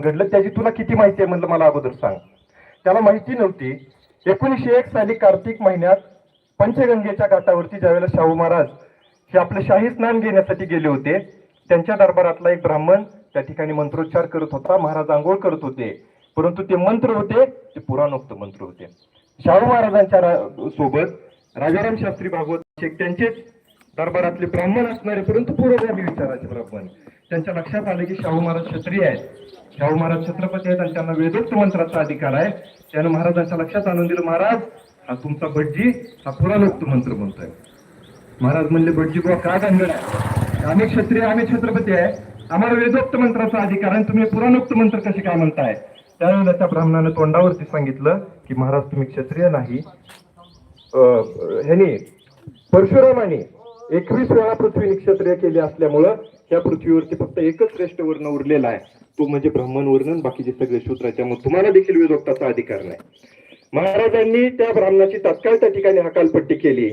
घडलं त्याची तुला किती माहिती आहे म्हणलं मला अगोदर सांग. त्याला माहिती नव्हती. एकोणीसशे एक साली कार्तिक महिन्यात पंचगंगेच्या घाटावरती ज्यावेळेला शाहू महाराज हे आपलं शाही स्नान घेण्यासाठी गेले होते त्यांच्या दरबारातला एक ब्राह्मण त्या ठिकाणी मंत्रोच्चार करत होता महाराज आंघोळ करत होते. परंतु ते मंत्र होते ते पुराणोक्त मंत्र होते. शाहू महाराजांच्या रा- सोबत राजाराम शास्त्री भागवत शेख त्यांचेच दरबारातले ब्राह्मण असणारे परंतु पूर्वगामी विचाराचे ब्राह्मण. त्यांच्या लक्षात आले की शाहू महाराज क्षत्रिय आहेत. शाहू महाराज छत्रपती आहेत आणि त्यांना वेदोक्त मंत्राचा अधिकार आहे. त्यानं महाराजांच्या लक्षात आणून दिलं महाराज हा तुमचा भटजी हा पुराणोक्त मंत्र म्हणतोय. महाराज म्हणले भटजी बुवा का गंगड आहे? आम्ही क्षत्रिय आम्ही छत्रपती आहे. आम्हाला वेदोक्त मंत्राचा अधिकार आणि तुम्ही पुराणोक्त मंत्र कसे काय म्हणताय? त्यावेळेला त्या ब्राह्मणानं तोंडावरती सांगितलं की महाराज तुम्ही क्षत्रिय नाही. अं, ह्यानी परशुरामाने एकवीस वेळा पृथ्वी निक्षत्रिय केली असल्यामुळं या पृथ्वीवरती फक्त एकच श्रेष्ठ वर्ण उरलेला आहे. तो म्हणजे ब्राह्मण वर्णन बाकीचे सगळे शूद्र त्यामुळे तुम्हाला देखील वेदोक्ताचा अधिकार नाही. महाराजांनी त्या ब्राह्मणाची तात्काळ त्या ठिकाणी हकालपट्टी केली.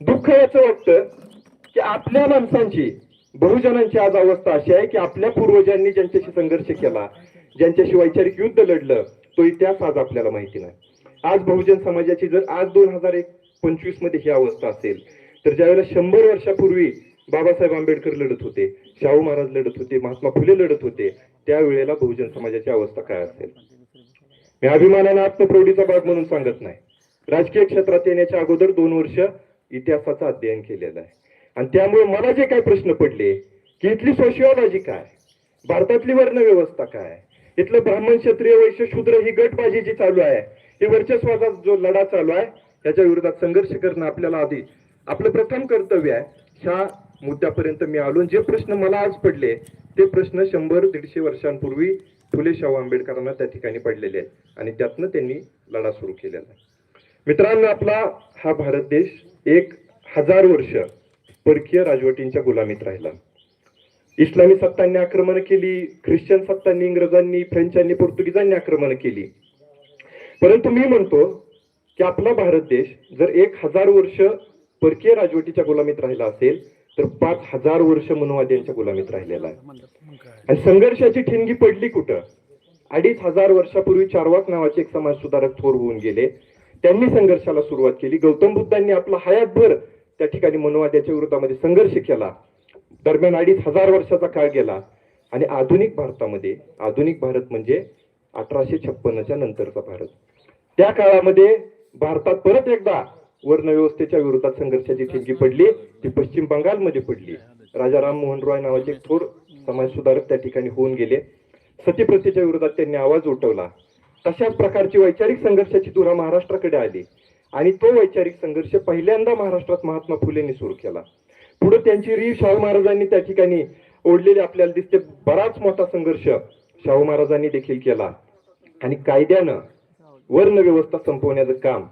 दुःख याचं वाटतं की आपल्या माणसांची बहुजनांची आज अवस्था अशी आहे की आपल्या पूर्वजांनी ज्यांच्याशी संघर्ष केला ज्यांच्याशी वैचारिक युद्ध लढलं तो इतिहास आज आपल्याला माहिती नाही. आज बहुजन समाजाची जर आज दोन हजार एक पंचवीसमध्ये ही अवस्था असेल तर ज्यावेळेला शंभर वर्षापूर्वी बाबासाहेब आंबेडकर लढत होते शाहू महाराज लढत होते महात्मा फुले लढत होते त्यावेळेला बहुजन समाजाची अवस्था काय असेल? मी अभिमानानं आत्मप्रौढीचा भाग म्हणून सांगत नाही. राजकीय क्षेत्रात येण्याच्या अगोदर दोन वर्ष इतिहासाचं अध्ययन केलेलं आहे. आणि त्यामुळे मला जे काही प्रश्न पडले की इथली सोशिओलॉजी काय? भारतातली वर्ण व्यवस्था काय? इथलं ब्राह्मण क्षत्रिय वैश्य शूद्र ही गटबाजी जी चालू आहे. हे वर्चस्वाचा जो लढा चालू आहे त्याच्या विरोधात संघर्ष करणं आपल्याला आधी आपलं प्रथम कर्तव्य आहे. ह्या मुद्द्यापर्यंत मी आलो. जे प्रश्न मला आज पडले ते प्रश्न शंभर दीडशे वर्षांपूर्वी फुले शाहू आंबेडकरांना त्या ठिकाणी पडलेले आहेत आणि त्यातनं त्यांनी लढा सुरू केलेला आहे. मित्रांनो आपला हा भारत देश एक हजार वर्ष परकीय राजवटींच्या गुलामीत राहिला. इस्लामी सत्तांनी आक्रमण केली ख्रिश्चन सत्तांनी इंग्रजांनी फ्रेंचांनी पोर्तुगीजांनी आक्रमण केली. परंतु मी म्हणतो की आपला भारत देश जर एक हजार वर्ष परकीय राजवटीच्या गुलामीत राहिला असेल तर पाच हजार वर्ष मनुवाद्यांच्या गुलामीत राहिलेला आहे. आणि संघर्षाची ठिणगी पडली कुठं? अडीच हजार वर्षापूर्वी चारवाक नावाचे एक समाज सुधारक थोर होऊन गेले. त्यांनी संघर्षाला सुरुवात केली. गौतम बुद्धांनी आपला हयातभर त्या ठिकाणी मनुवाद्याच्या विरोधामध्ये संघर्ष केला. दरम्यान अडीच हजार वर्षाचा काळ गेला आणि आधुनिक भारतामध्ये आधुनिक भारत म्हणजे अठराशे छप्पन्नच्या नंतरचा भारत. त्या काळामध्ये भारतात परत एकदा वर्ण व्यवस्थेच्या विरोधात संघर्षाची ठिणगी पडली ती पश्चिम बंगालमध्ये पडली. राजा राम मोहन रॉय नावाचे थोर समाज सुधारक त्या ठिकाणी होऊन गेले. सतीप्रथेच्या विरोधात त्यांनी आवाज उठवला. तशाच प्रकारची वैचारिक संघर्षाची धुरा महाराष्ट्राकडे आली आणि तो वैचारिक संघर्ष पहिल्यांदा महाराष्ट्रात महात्मा फुलेंनी सुरू केला. पुढे त्यांची री. शाहू महाराजांनी त्या ठिकाणी ओढलेली आपल्याला दिसते बराच मोठा संघर्ष शाहू महाराजांनी देखील केला. आणि कायद्यानं वर्ण व्यवस्था संपवण्याचं काम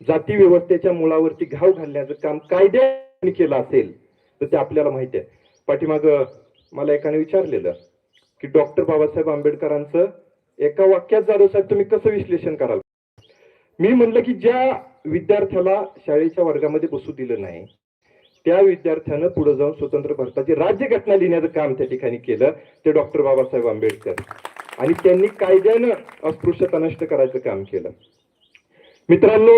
जाती व्यवस्थेच्या मुळावरती घाव घालण्याचं काम कायद्याने केलं असेल तर ते आपल्याला माहिती आहे. पाठीमाग मला एकाने विचारलेलं की डॉक्टर बाबासाहेब आंबेडकरांचं एका वाक्यात जाधव साहेब तुम्ही कसं विश्लेषण कराल? मी म्हणलं की ज्या विद्यार्थ्याला शाळेच्या वर्गामध्ये बसू दिलं नाही त्या विद्यार्थ्यानं पुढे जाऊन स्वतंत्र भारताची राज्यघटना लिहिण्याचं काम त्या ठिकाणी केलं ते डॉक्टर बाबासाहेब आंबेडकर. आणि त्यांनी कायद्यानं अस्पृश्यता नष्ट करायचं काम केलं. मित्रांनो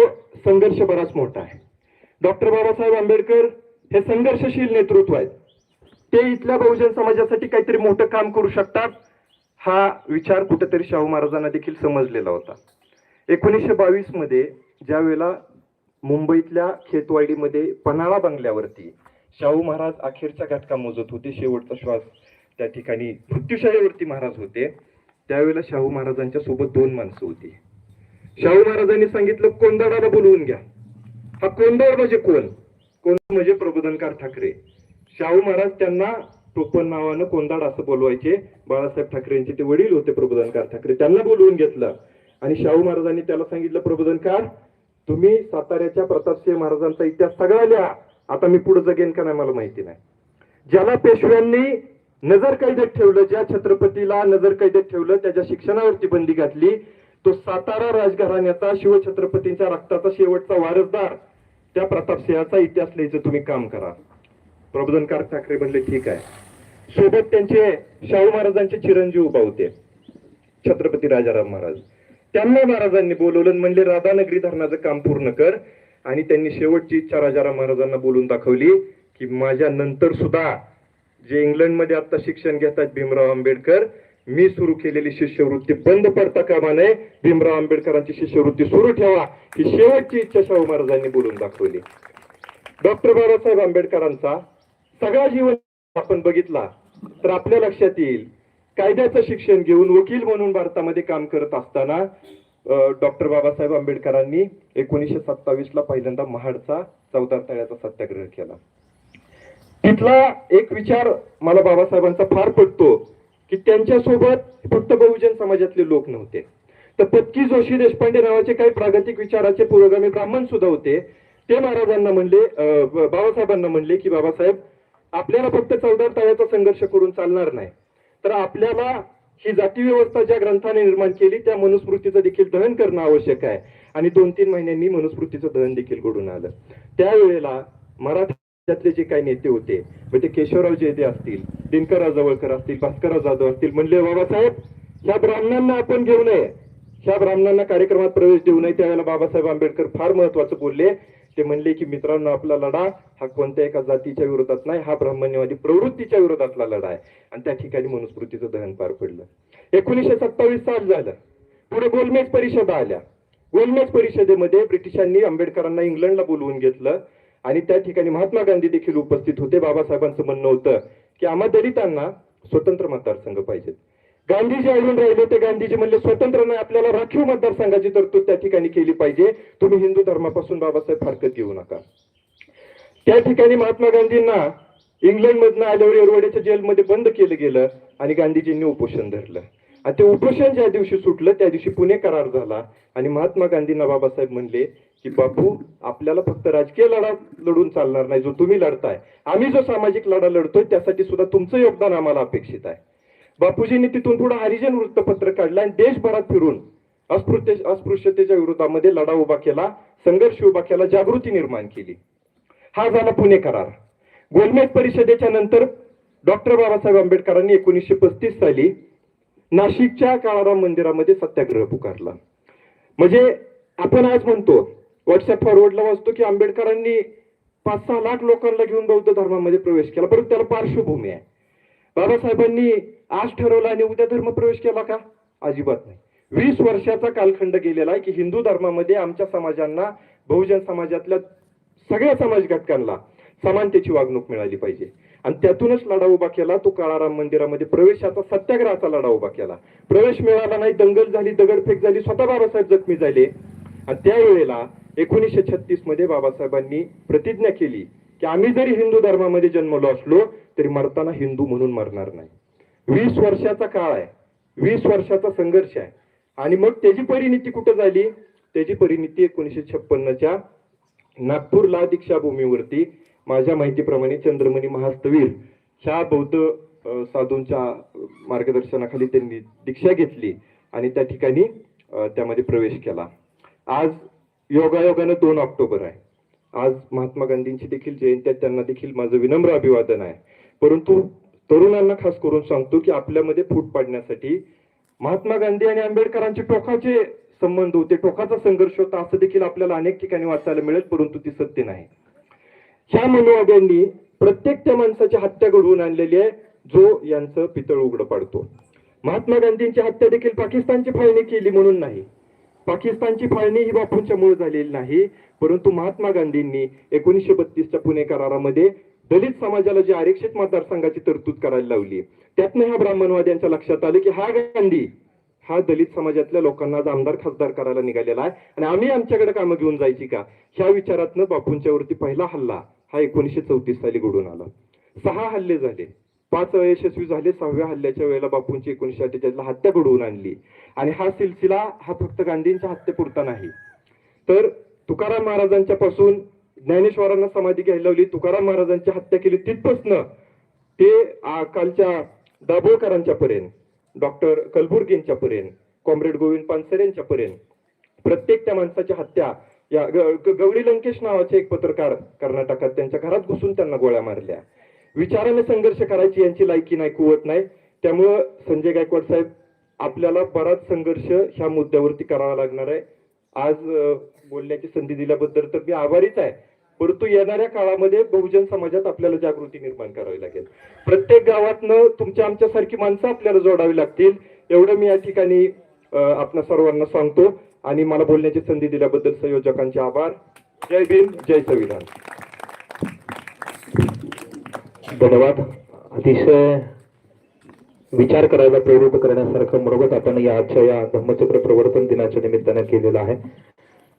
संघर्ष बराच मोठा आहे. डॉक्टर बाबासाहेब आंबेडकर हे संघर्षशील नेतृत्व आहेत. ते इथल्या बहुजन समाजासाठी काहीतरी मोठं काम करू शकतात हा विचार कुठेतरी शाहू महाराजांना देखील समजलेला होता. एकोणीसशे बावीसमध्ये ज्या वेळेला मुंबईतल्या खेतवाडीमध्ये पन्हाळा बंगल्यावरती शाहू महाराज अखेरच्या घटका मोजत होते शेवटचा श्वास त्या ठिकाणी मृत्यूशाहीवरती महाराज होते त्यावेळेला शाहू महाराजांच्या सोबत दोन माणसं होती. शाहू महाराजांनी सांगितलं कोंदाडाला बोलवून घ्या. हा कोंदाड म्हणजे कोण? कोंद म्हणजे प्रबोधनकार ठाकरे. शाहू महाराज त्यांना टोपण नावानं कोंदाड असं बोलवायचे. बाळासाहेब ठाकरे यांचे ते वडील होते प्रबोधनकार ठाकरे. त्यांना बोलवून घेतलं. आणि शाहू महाराजांनी त्याला सांगितलं प्रबोधनकार तुम्ही साताऱ्याच्या प्रतापसिंह महाराजांचा इतिहास सगळा लिहा. आता मी पुढे जगेन का नाही मला माहिती नाही. ज्याला पेशव्यांनी नजर कैदेत ठेवलं ज्या छत्रपतीला नजर कैदेत ठेवलं त्याच्या शिक्षणावरती बंदी घातली तो सातारा राजघराण्याचा शिवछत्रपतींच्या रक्ताचा शेवटचा वारसदार. त्या प्रतापसिंहाचा इतिहास लिहायचं तुम्ही काम करा. प्रबोधनकार ठाकरे म्हणले ठीक आहे. सोबत त्यांचे शाहू महाराजांचे चिरंजीव उभा होते. छत्रपती राजाराम महाराज. त्यांना महाराजांनी बोलवलं म्हणले राधानगरी धरणाचं काम पूर्ण कर. आणि त्यांनी शेवटची इच्छा राजाराम महाराजांना बोलून दाखवली की माझ्या नंतर सुद्धा जे इंग्लंडमध्ये आता शिक्षण घेतात भीमराव आंबेडकर मी सुरू केलेली शिष्यवृत्ती बंद पडता कामा नये. भीमराव आंबेडकरांची शिष्यवृत्ती सुरू ठेवा. ही शेवटची इच्छा शाहू महाराजांनी बोलून दाखवली. डॉक्टर बाबासाहेब आंबेडकरांचा सगळा जीवन आपण बघितला तर आपल्या लक्षात येईल. कायद्याचं शिक्षण घेऊन वकील म्हणून भारतामध्ये काम करत असताना डॉक्टर बाबासाहेब आंबेडकरांनी एकोणीसशे सत्तावीस ला पहिल्यांदा महाडचा चौदा तळ्याचा सत्याग्रह केला. तिथला एक विचार मला बाबासाहेबांचा फार पटतो. की त्यांच्यासोबत फक्त बहुजन समाजातले लोक नव्हते. तर पत्की जोशी देशपांडे नावाचे काही प्रागतिक विचाराचे पुरोगामी ब्राह्मण सुद्धा होते. ते महाराजांना म्हणले बाबासाहेबांना म्हणले की बाबासाहेब आपल्याला फक्त चौदार तळ्याचा संघर्ष करून चालणार नाही. तर आपल्याला ही जाती व्यवस्था ज्या ग्रंथाने निर्माण केली त्या मनुस्मृतीचं देखील दहन करणं आवश्यक आहे. आणि दोन तीन महिन्यांनी मनुस्मृतीचं दहन देखील घडून आलं. त्यावेळेला मराठा मराठ्यातले जे काही नेते होते मग ते केशवराव जेदे असतील दिनकरराव जवळकर असतील भास्करराव जाधव असतील म्हणले बाबासाहेब ह्या ब्राह्मणांना आपण घेऊ नये. ह्या ब्राह्मणांना कार्यक्रमात प्रवेश देऊ नये. त्यावेळेला बाबासाहेब आंबेडकर फार महत्वाचं बोलले. ते म्हणले की मित्रांनो आपला लढा हा कोणत्या एका जातीच्या विरोधात नाही. हा ब्राह्मण्यवादी प्रवृत्तीच्या विरोधातला लढा आहे. आणि त्या ठिकाणी मनुस्मृतीचं दहन पार पडलं. एकोणीसशे सत्तावीस साल झालं. पुढे गोलमेज परिषदा आल्या. गोलमेज परिषदेमध्ये ब्रिटिशांनी आंबेडकरांना इंग्लंडला बोलवून घेतलं. आणि त्या ठिकाणी महात्मा गांधी देखील उपस्थित होते. बाबासाहेबांचं म्हणणं होतं की आम्हा दलितांना स्वतंत्र मतदारसंघ पाहिजेत. गांधीजी अजून राहिले ते गांधीजी म्हणले स्वतंत्र नाही आपल्याला राखीव मतदारसंघाची तरतूद त्या ठिकाणी केली पाहिजे. तुम्ही हिंदू धर्मापासून बाबासाहेब फारकत घेऊ नका. त्या ठिकाणी महात्मा गांधींना इंग्लंड मधनं आल्यावर येरवड्याच्या जेलमध्ये बंद केलं गेलं आणि गांधीजींनी उपोषण धरलं. आणि ते उपोषण ज्या दिवशी सुटलं त्या दिवशी पुणे करार झाला. आणि महात्मा गांधींना बाबासाहेब म्हणले की बापू आपल्याला फक्त राजकीय लढा लढून चालणार नाही जो तुम्ही लढताय. आम्ही जो सामाजिक लढा लढतोय त्यासाठी सुद्धा तुमचं योगदान आम्हाला अपेक्षित आहे. बापूजींनी तिथून पुढे हरिजन वृत्तपत्र काढलं आणि देशभरात फिरून अस्पृश्य अस्पृश्यतेच्या विरोधामध्ये लढा उभा केला संघर्ष उभा केला जागृती निर्माण केली. हा झाला पुणे करार. गोलमेज परिषदेच्या नंतर डॉक्टर बाबासाहेब आंबेडकरांनी एकोणीसशे पस्तीस साली नाशिकच्या काळाराम मंदिरामध्ये सत्याग्रह पुकारला. म्हणजे आपण आज म्हणतो व्हॉट्सअप फॉरवर्डला वाचतो की आंबेडकरांनी पाच सहा लाख लोकांना घेऊन बौद्ध धर्मामध्ये प्रवेश केला परंतु त्याला पार्श्वभूमी आहे. बाबासाहेबांनी आज ठरवलं आणि उद्या धर्म प्रवेश केला का? अजिबात नाही. वीस वर्षाचा कालखंड गेलेला आहे की हिंदू धर्मामध्ये आमच्या समाजांना बहुजन समाजातल्या सगळ्या समाज घटकांना समानतेची वागणूक मिळाली पाहिजे. आणि त्यातूनच लढा उभा केला तो काळाराम मंदिरामध्ये प्रवेशाचा सत्याग्रहाचा लढा उभा केला. प्रवेश मिळाला नाही दंगल झाली दगडफेक झाली स्वतः बाबासाहेब जखमी झाले. आणि त्यावेळेला एकोणीसशे छत्तीसमध्ये बाबासाहेबांनी प्रतिज्ञा केली की आम्ही जरी हिंदू धर्मामध्ये जन्मलो असलो तरी मरताना हिंदू म्हणून मरणार नाही. वीस वर्षाचा काळ आहे. वीस वर्षाचा संघर्ष आहे. आणि मग त्याची परिणिती कुठं झाली? त्याची परिणिती एकोणीसशे छप्पन्नच्या नागपूरला दीक्षाभूमीवरती माझ्या माहितीप्रमाणे चंद्रमणी महास्तवीर ह्या बौद्ध साधूंच्या मार्गदर्शनाखाली त्यांनी दीक्षा घेतली आणि त्या ठिकाणी त्यामध्ये प्रवेश केला. आज योगायोगानं दोन ऑक्टोबर आहे. आज महात्मा गांधींची देखील जयंती आहे त्यांना देखील माझं विनम्र अभिवादन आहे. परंतु तरुणांना खास करून सांगतो की आपल्यामध्ये फूट पाडण्यासाठी महात्मा गांधी आणि आंबेडकरांचे टोकाचे संबंध होते टोकाचा संघर्ष होता असं देखील आपल्याला अनेक ठिकाणी वाचायला मिळेल परंतु ती सत्य नाही. ह्या मनोवाद्यांनी प्रत्येक त्या माणसाची हत्या घडवून आणलेली आहे जो यांचं पितळ उघड पाडतो. महात्मा गांधींची हत्या देखील पाकिस्तानची फाळणी केली म्हणून नाही. पाकिस्तानची फाळणी ही बापूंच्या मुळे झालेली नाही परंतु महात्मा गांधींनी एकोणीसशे बत्तीसच्या पुणे करारामध्ये दलित समाजाला जी आरक्षित मतदारसंघाची तरतूद करायला लावली त्यातनं ह्या ब्राह्मणवाद्यांच्या लक्षात आलं की हा गांधी हा दलित समाजातल्या लोकांना आज आमदार खासदार करायला निघालेला आहे. आणि आम्ही आमच्याकडे कामं घेऊन जायची का? ह्या विचारातनं बापूंच्यावरती पहिला हल्ला हा एकोणीसशे चौतीस साली घडून आला. सहा हल्ले झाले. पाच अयशस्वी झाले. सहाव्या हल्ल्याच्या वेळेला बापूंची एकोणीसशे अठ्ठेचाळीसला हत्या घडवून आणली. आणि हा सिलसिला हा फक्त गांधींच्या हत्येपुरता नाही. तर तुकाराम महाराजांच्या पासून ज्ञानेश्वरांना समाधी घ्यायला लावली. तुकाराम महाराजांची हत्या केली तिथपासनं ते कालच्या दाभोळकरांच्या पर्यंत डॉक्टर कलबुर्गींच्या पर्यंत कॉम्रेड गोविंद पानसरेंच्या पर्यंत प्रत्येक त्या माणसाची हत्या या गौरी लंकेश नावाचे एक पत्रकार कर्नाटकात त्यांच्या घरात घुसून त्यांना गोळ्या मारल्या. विचाराने संघर्ष करायची यांची लायकी नाही कुवत नाही. त्यामुळं संजय गायकवाड साहेब आपल्याला बराच संघर्ष ह्या मुद्द्यावरती करावा लागणार आहे. आज बोलण्याची संधी दिल्याबद्दल तर मी आभारीच आहे. परंतु येणाऱ्या काळामध्ये बहुजन समाजात आपल्याला जागृती निर्माण करावी लागेल. प्रत्येक गावातनं तुमच्या आमच्यासारखी माणसं आपल्याला जोडावी लागतील. एवढं मी या ठिकाणी अ, आपणा सर्वांना सांगतो. आणि मला बोलण्याची संधी दिल्याबद्दल संयोजकांचे आभार. जय भीम जय संविधान. धन्यवाद. अतिशय विचार करायला प्रेरित करण्यासारखं मनोगत आपण या आजच्या या धम्मचक्र प्रवर्तन दिनाच्या निमित्ताने केलेलं आहे.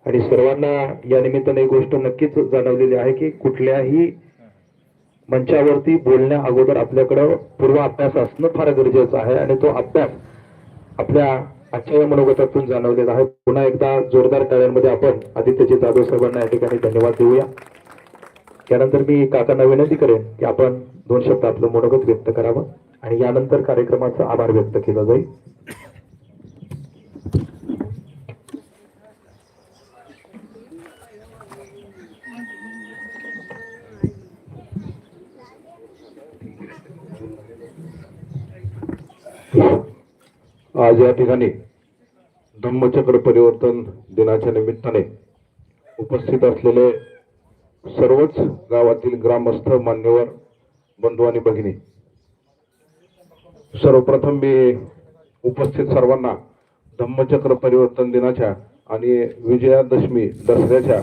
आणि सर्वांना या निमित्ताने एक गोष्ट नक्कीच जाणवलेली आहे की कुठल्याही मंचावरती बोलण्या अगोदर आपल्याकडं पूर्व अभ्यास असणं फार गरजेचं आहे आणि तो अभ्यास आपल्या आजच्या या मनोगतातून जाणवलेला आहे. पुन्हा एकदा जोरदार टाळ्यांमध्ये आपण आदित्यजी जाधव साहेबांना या ठिकाणी धन्यवाद देऊया. त्यानंतर मी काकांना विनंती करेन की आपण दोन शब्द आपलं मनोगत व्यक्त करावं आणि यानंतर कार्यक्रमाचा आभार व्यक्त केला जाईल. आज या ठिकाणी धम्मचक्र परिवर्तन दिनाच्या निमित्ताने उपस्थित असलेले सर्वच गावातील ग्रामस्थ मान्यवर बंधू आणि भगिनी सर्वप्रथम मी उपस्थित सर्वांना धम्मचक्र परिवर्तन दिनाच्या आणि विजयादशमी दसऱ्याच्या